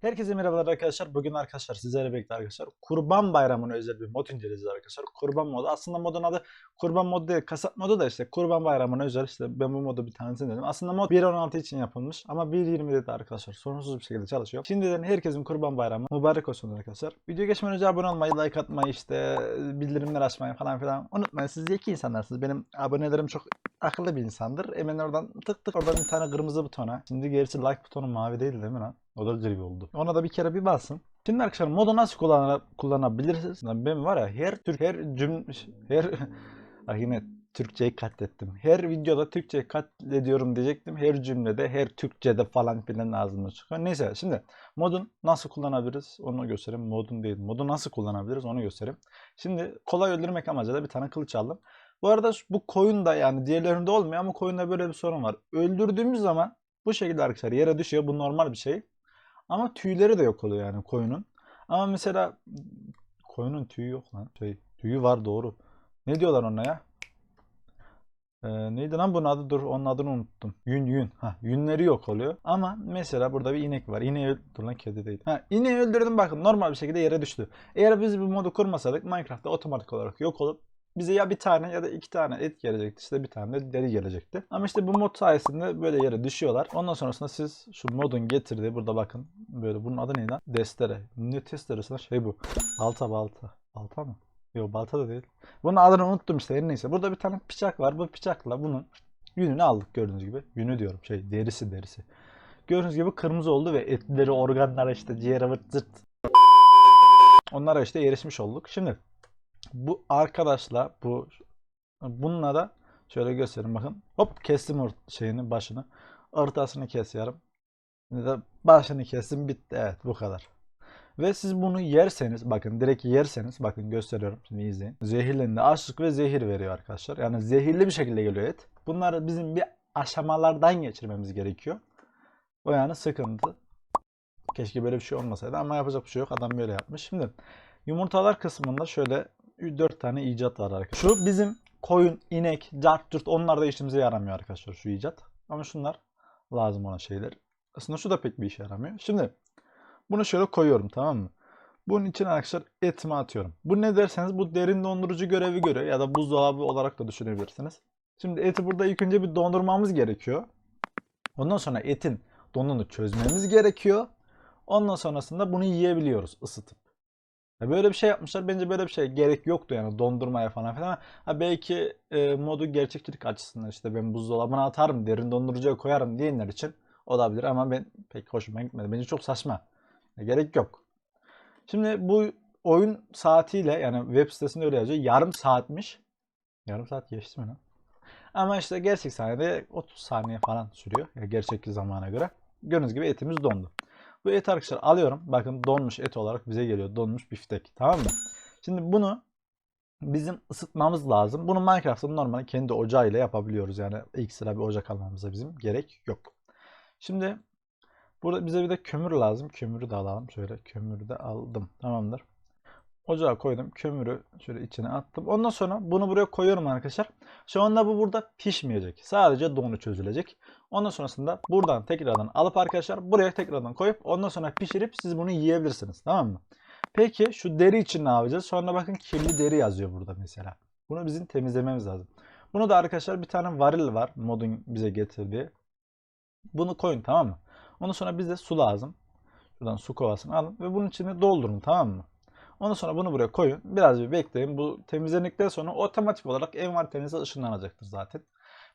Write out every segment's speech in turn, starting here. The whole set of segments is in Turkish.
Herkese merhabalar arkadaşlar. Bugün arkadaşlar sizlerle birlikte arkadaşlar Kurban Bayramı'na özel bir mod inceleyeceğiz arkadaşlar. Kurban modu. Aslında modun adı Kurban modu değil, kasap modu da işte Kurban Bayramı'na özel işte ben bu modu bir tanesini dedim. Aslında mod 1.16 için yapılmış ama 1.20'de de arkadaşlar sorunsuz bir şekilde çalışıyor. Şimdiden herkesin Kurban Bayramı mübarek olsun arkadaşlar. Video geçmeden önce abone olmayı, like atmayı, işte bildirimler açmayı falan filan unutmayın. Siz zeki insanlarsınız. Benim abonelerim çok akıllı bir insandır. Hemen oradan tık tık oradan bir tane kırmızı butona. Şimdi gerçi like butonu mavi değil değil mi lan? O da zirve oldu. Ona da bir kere bir basın. Şimdi arkadaşlar modu nasıl kullan kullanabilirsiniz? Lan Ben var ya her Türk her cüm her Ah yine Türkçeyi katlettim. Her videoda Türkçeyi katlediyorum diyecektim. Her cümlede, her Türkçede falan filan ağzımda çıkıyor. Neyse şimdi modun nasıl kullanabiliriz onu göstereyim. Modun değil. Modu nasıl kullanabiliriz onu göstereyim. Şimdi kolay öldürmek amacıyla bir tane kılıç aldım. Bu arada bu koyunda yani diğerlerinde olmuyor ama koyunda böyle bir sorun var. Öldürdüğümüz zaman bu şekilde arkadaşlar yere düşüyor. Bu normal bir şey. Ama tüyleri de yok oluyor yani koyunun. Ama mesela koyunun tüyü yok lan. Şey, tüyü var doğru. Ne diyorlar ona ya? Ee, neydi lan bunun adı? Dur onun adını unuttum. Yün yün. Ha, yünleri yok oluyor. Ama mesela burada bir inek var. İneği Dur lan kedi değil. Ha, ineği öldürdüm bakın normal bir şekilde yere düştü. Eğer biz bu modu kurmasaydık Minecraft'ta otomatik olarak yok olup bize ya bir tane ya da iki tane et gelecekti. işte bir tane de deri gelecekti. Ama işte bu mod sayesinde böyle yere düşüyorlar. Ondan sonrasında siz şu modun getirdiği burada bakın. Böyle bunun adı neydi? Destere. Ne testeresi? Şey bu. Balta balta. Balta mı? Yok balta da değil. Bunun adını unuttum işte. Neyse. Burada bir tane bıçak var. Bu bıçakla bunun yününü aldık gördüğünüz gibi. Yünü diyorum. Şey derisi derisi. Gördüğünüz gibi kırmızı oldu ve etleri, organları işte ciğer vırt zırt. Onlara işte erişmiş olduk. Şimdi bu arkadaşla bu bununla da şöyle göstereyim bakın. Hop kestim şeyini başını. Ortasını kesiyorum. Şimdi de başını kestim bitti. Evet bu kadar. Ve siz bunu yerseniz bakın direkt yerseniz bakın gösteriyorum şimdi izleyin. Zehirlerinde açlık ve zehir veriyor arkadaşlar. Yani zehirli bir şekilde geliyor et. Bunları bizim bir aşamalardan geçirmemiz gerekiyor. O yani sıkıntı. Keşke böyle bir şey olmasaydı ama yapacak bir şey yok. Adam böyle yapmış. Şimdi yumurtalar kısmında şöyle 4 tane icat var arkadaşlar. Şu bizim koyun, inek, cart, curt onlar da işimize yaramıyor arkadaşlar şu icat. Ama şunlar lazım olan şeyler. Aslında şu da pek bir işe yaramıyor. Şimdi bunu şöyle koyuyorum tamam mı? Bunun için arkadaşlar etimi atıyorum. Bu ne derseniz bu derin dondurucu görevi görüyor ya da buzdolabı olarak da düşünebilirsiniz. Şimdi eti burada ilk önce bir dondurmamız gerekiyor. Ondan sonra etin donunu çözmemiz gerekiyor. Ondan sonrasında bunu yiyebiliyoruz ısıtıp. Ya böyle bir şey yapmışlar. Bence böyle bir şey gerek yoktu yani dondurmaya falan filan. Ha belki e, modu gerçekçilik açısından işte ben buzdolabına atarım, derin dondurucuya koyarım diyenler için olabilir ama ben pek hoşuma gitmedi. Bence çok saçma. Ya gerek yok. Şimdi bu oyun saatiyle yani web sitesinde öyle yazıyor. Yarım saatmiş. Yarım saat geçti mi lan? Ama işte gerçek saniyede 30 saniye falan sürüyor. Ya gerçek zamana göre. Gördüğünüz gibi etimiz dondu. Bu et arkadaşlar alıyorum. Bakın donmuş et olarak bize geliyor. Donmuş biftek. Tamam mı? Şimdi bunu bizim ısıtmamız lazım. Bunu Minecraft'ta normal kendi ocağıyla yapabiliyoruz. Yani ekstra bir ocak almamıza bizim gerek yok. Şimdi burada bize bir de kömür lazım. Kömürü de alalım. Şöyle kömürü de aldım. Tamamdır. Ocağa koydum. Kömürü şöyle içine attım. Ondan sonra bunu buraya koyuyorum arkadaşlar. Şu anda bu burada pişmeyecek. Sadece donu çözülecek. Ondan sonrasında buradan tekrardan alıp arkadaşlar buraya tekrardan koyup ondan sonra pişirip siz bunu yiyebilirsiniz. Tamam mı? Peki şu deri için ne yapacağız? Sonra bakın kirli deri yazıyor burada mesela. Bunu bizim temizlememiz lazım. Bunu da arkadaşlar bir tane varil var modun bize getirdiği. Bunu koyun tamam mı? Ondan sonra bize su lazım. Şuradan su kovasını alın ve bunun içine doldurun tamam mı? Ondan sonra bunu buraya koyun. Biraz bir bekleyin. Bu temizlendikten sonra otomatik olarak envanterinize ışınlanacaktır zaten.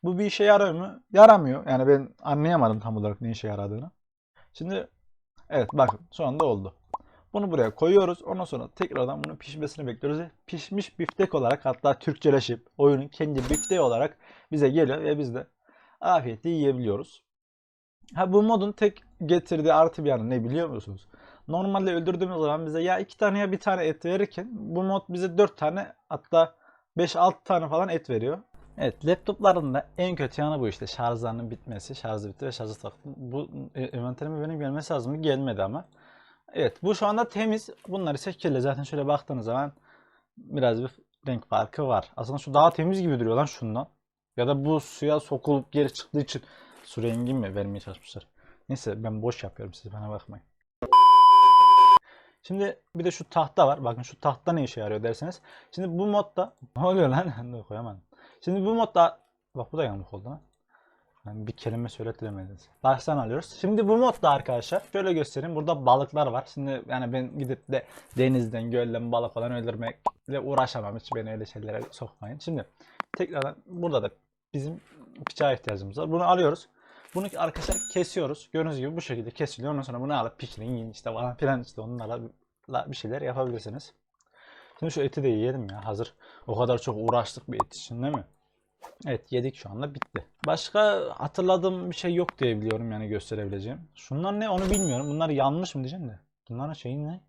Bu bir işe yarıyor mu? Yaramıyor. Yani ben anlayamadım tam olarak ne işe yaradığını. Şimdi evet bakın şu anda oldu. Bunu buraya koyuyoruz. Ondan sonra tekrardan bunun pişmesini bekliyoruz. Pişmiş biftek olarak hatta Türkçeleşip oyunun kendi bifteği olarak bize geliyor ve biz de afiyetle yiyebiliyoruz. Ha bu modun tek getirdiği artı bir yanı ne biliyor musunuz? Normalde öldürdüğümüz zaman bize ya iki tane ya bir tane et verirken bu mod bize 4 tane hatta 5-6 tane falan et veriyor. Evet laptopların da en kötü yanı bu işte şarjlarının bitmesi. Şarjı bitti ve şarjı taktım. Bu e, envanterime benim gelmesi lazım. Gelmedi ama. Evet bu şu anda temiz. Bunlar ise kirli. Zaten şöyle baktığınız zaman biraz bir renk farkı var. Aslında şu daha temiz gibi duruyor lan şundan. Ya da bu suya sokulup geri çıktığı için su rengi mi vermeye çalışmışlar. Neyse ben boş yapıyorum siz bana bakmayın. Şimdi bir de şu tahta var. Bakın şu tahta ne işe yarıyor derseniz. Şimdi bu modda ne oluyor lan? Dur koyamadım. Şimdi bu modda bak bu da yamuk oldu ha. Yani bir kelime söyletemediniz. Baştan alıyoruz. Şimdi bu modda arkadaşlar şöyle göstereyim. Burada balıklar var. Şimdi yani ben gidip de denizden, gölden balık falan öldürmekle uğraşamam. Hiç beni öyle şeylere sokmayın. Şimdi tekrardan burada da bizim bıçağa ihtiyacımız var. Bunu alıyoruz. Bunu arkadaşlar kesiyoruz. Gördüğünüz gibi bu şekilde kesiliyor. Ondan sonra bunu alıp yiyin işte falan filan işte onlarla bir şeyler yapabilirsiniz. Şimdi şu eti de yiyelim ya. Hazır o kadar çok uğraştık bir et için değil mi? Evet yedik şu anda bitti. Başka hatırladığım bir şey yok diye biliyorum yani gösterebileceğim. Şunlar ne onu bilmiyorum. Bunlar yanlış mı diyeceğim de. Bunların şeyi ne?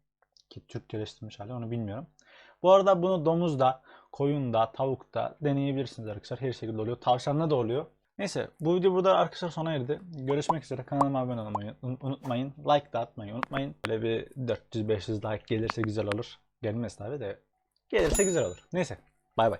Ki Türkçeleştirmiş hali onu bilmiyorum. Bu arada bunu domuzda, koyunda, tavukta deneyebilirsiniz arkadaşlar. Her şekilde oluyor. Tavşanla da oluyor. Neyse bu video burada arkadaşlar sona erdi. Görüşmek üzere. Kanalıma abone olmayı un- unutmayın. Like da atmayı unutmayın. Böyle bir 400-500 like gelirse güzel olur. Gelmez tabi de gelirse güzel olur. Neyse bay bay.